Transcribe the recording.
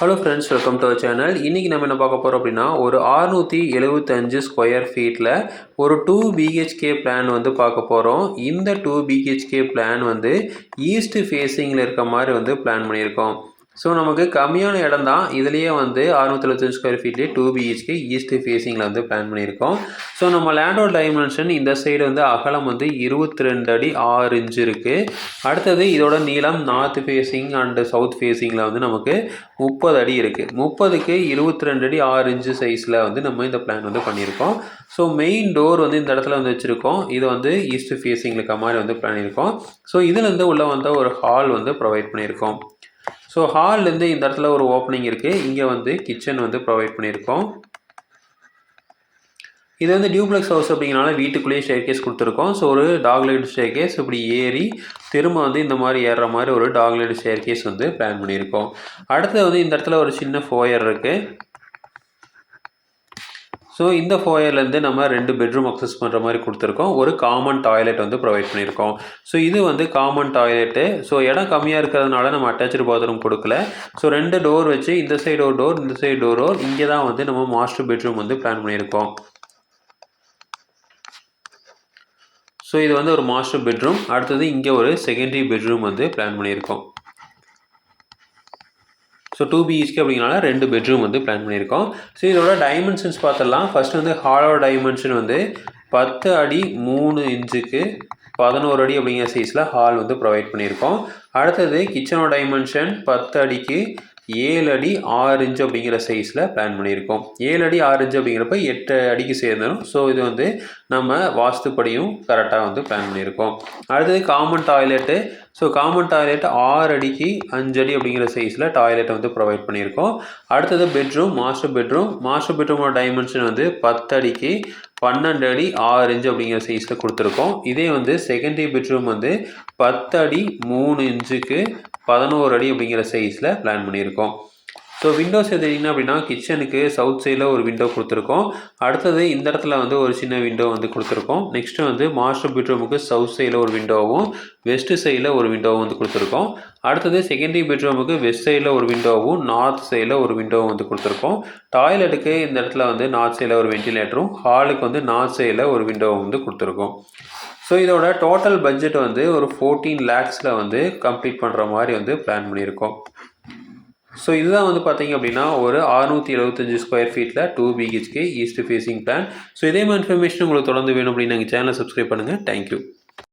Hello friends welcome to channel இன்றைக்கி நம்ம என்ன பார்க்க போகிறோம் அப்படின்னா ஒரு அறுநூற்றி எழுபத்தஞ்சு ஸ்கொயர் ஃபீட்டில் ஒரு டூ பிஹெச்கே பிளான் வந்து பார்க்க போகிறோம் இந்த டூ பிஹெச்கே பிளான் வந்து ஈஸ்ட் ஃபேஸிங்கில் இருக்க மாதிரி வந்து பிளான் பண்ணியிருக்கோம். ஸோ நமக்கு கம்மியான இடம் தான் இதுலேயே வந்து அறுநூத்தி எழுபத்தஞ்சு ஸ்கொயர் ஃபீட்லேயே டூ பிஹெச்கே ஈஸ்ட் ஃபேஸிங்கில் வந்து பிளான் பண்ணியிருக்கோம். ஸோ நம்ம லேண்டோட டைமென்ஷன் இந்த சைடு வந்து அகலம் வந்து இருபத்தி ரெண்டு அடி ஆறு இன்ச்சு இருக்குது அடுத்தது இதோட நீளம் நார்த் ஃபேஸிங் அண்டு சவுத் ஃபேஸிங்கில் வந்து நமக்கு முப்பது அடி இருக்குது முப்பதுக்கு இருபத்தி ரெண்டு அடி ஆறு இன்ச்சு சைஸில் வந்து நம்ம இந்த பிளான் வந்து பண்ணியிருக்கோம். ஸோ மெயின் டோர் வந்து இந்த இடத்துல வந்து வச்சுருக்கோம். இது வந்து ஈஸ்ட் ஃபேஸிங்கில் இருக்க மாதிரி வந்து பண்ணியிருக்கோம். ஸோ இதுலேருந்து உள்ளே வந்த ஒரு ஹால் வந்து ப்ரொவைட் பண்ணியிருக்கோம். ஸோ ஹால்லேருந்து இந்த இடத்துல ஒரு ஓப்பனிங் இருக்குது இங்கே வந்து கிச்சன் வந்து ப்ரொவைட் பண்ணியிருக்கோம். இது வந்து டியூப்ளெக்ஸ் ஹவுஸ் அப்படிங்கிறனால வீட்டுக்குள்ளேயே ஸ்டேர் கேஸ் கொடுத்துருக்கோம். ஸோ ஒரு டாக்லைட் ஸ்டேர் கேஸ் இப்படி ஏறி திரும்ப வந்து இந்த மாதிரி ஏறுற மாதிரி ஒரு dog legged stair case plan பண்ணியிருக்கோம். அடுத்து வந்து இந்த இடத்துல ஒரு சின்ன ஃபோயர் இருக்குது ஸோ இந்த ஃபோயர்லேருந்து நம்ம ரெண்டு பெட்ரூம் அக்சஸ் பண்ணுற மாதிரி கொடுத்துருக்கோம். ஒரு காமன் டாய்லெட் வந்து ப்ரொவைட் பண்ணியிருக்கோம். ஸோ இது வந்து காமன் டாய்லெட்டு ஸோ இடம் கம்மியாக இருக்கிறதுனால நம்ம அட்டாச்சு பாத்ரூம் கொடுக்கல. ஸோ ரெண்டு டோர் வச்சு இந்த சைடு ஒரு டோர் இந்த சைடு டோரோ இங்கே தான் வந்து நம்ம மாஸ்டர் பெட்ரூம் வந்து பிளான் பண்ணியிருக்கோம். ஸோ இது வந்து ஒரு மாஸ்டர் பெட்ரூம் அடுத்தது இங்கே ஒரு செகண்டரி பெட்ரூம் வந்து பிளான் பண்ணியிருக்கோம். ஸோ டூ பிஹெச்கே அப்படிங்கிறனால ரெண்டு பெட்ரூம் வந்து பிளான் பண்ணியிருக்கோம். ஸோ இதோட டைமென்ஷன்ஸ் பார்த்துடலாம். ஃபஸ்ட் வந்து ஹாலோட டைமென்ஷன் வந்து பத்து அடி மூணு இன்ச்சுக்கு பதினோரு அடி அப்படிங்கிற சைஸில் ஹால் வந்து ப்ரொவைட் பண்ணியிருக்கோம். அடுத்தது கிச்சனோட டைமென்ஷன் பத்து அடிக்கு ஏழு அடி ஆறு இன்ச்சு அப்படிங்கிற சைஸில் பிளான் பண்ணியிருக்கோம். ஏழு அடி ஆறு இன்ச்சு அப்படிங்கிறப்ப எட்டு அடிக்கு சேர்ந்துடும் ஸோ இது வந்து நம்ம வாஸ்துப்படியும் கரெக்டாக வந்து பிளான் பண்ணியிருக்கோம். அடுத்தது common toilet so common toilet ஆறு அடிக்கு அஞ்சு அடி அப்படிங்கிற சைஸில் டாய்லெட் வந்து ப்ரொவைட் பண்ணியிருக்கோம். அடுத்தது பெட்ரூம் மாஸ்டர் பெட்ரூம் மாஸ்டர் பெட்ரூமோட டைமென்ஷன் வந்து பத்து அடிக்கு பன்னெண்டு அடி ஆறு இன்ச்சு அப்படிங்கிற சைஸில் கொடுத்துருக்கோம். இதே வந்து செகண்டரி பெட்ரூம் வந்து பத்து அடி மூணு இன்ச்சுக்கு பதினோரு அடி அப்படிங்கிற சைஸில் பிளான் பண்ணியிருக்கோம். ஸோ விண்டோஸ் எதுனா அப்படின்னா கிச்சனுக்கு சவுத் சைடில் ஒரு விண்டோ கொடுத்துருக்கோம். அடுத்தது இந்த இடத்துல வந்து ஒரு சின்ன விண்டோ வந்து கொடுத்துருக்கோம். நெக்ஸ்ட்டு வந்து மாஸ்டர் பெட்ரூமுக்கு சவுத் சைடில் ஒரு விண்டோவும் வெஸ்ட் சைடில் ஒரு விண்டோவும் வந்து கொடுத்துருக்கோம். அடுத்தது செகண்டரி பெட்ரூமுக்கு வெஸ்ட் சைடில் ஒரு விண்டோவும் நார்த் சைடில் ஒரு விண்டோவும் வந்து கொடுத்துருக்கோம். டாய்லெட்டுக்கு இந்த இடத்துல வந்து நார்த் சைடில் ஒரு வென்டிலேட்டரும் ஹாலுக்கு வந்து நார்த் சைடில் ஒரு விண்டோவும் வந்து கொடுத்துருக்கோம். ஸோ இதோட டோட்டல் பட்ஜெட் வந்து ஒரு ஃபோர்டீன் லேக்ஸில் வந்து கம்ப்ளீட் பண்ணுற மாதிரி வந்து பிளான் பண்ணியிருக்கோம். ஸோ இதுதான் வந்து பார்த்தீங்க அப்படின்னா ஒரு அறுநூற்றி எழுபத்தஞ்சு ஸ்கொயர் ஃபீட்டில் two BHK east facing plan so இதே மாதிரி இன்ஃபர்மேஷன் உங்களுக்கு தொடர்ந்து வேணும் அப்படின்னு எங்கள் சேனலை சப்ஸ்கிரைப் பண்ணுங்கள் தேங்க்யூ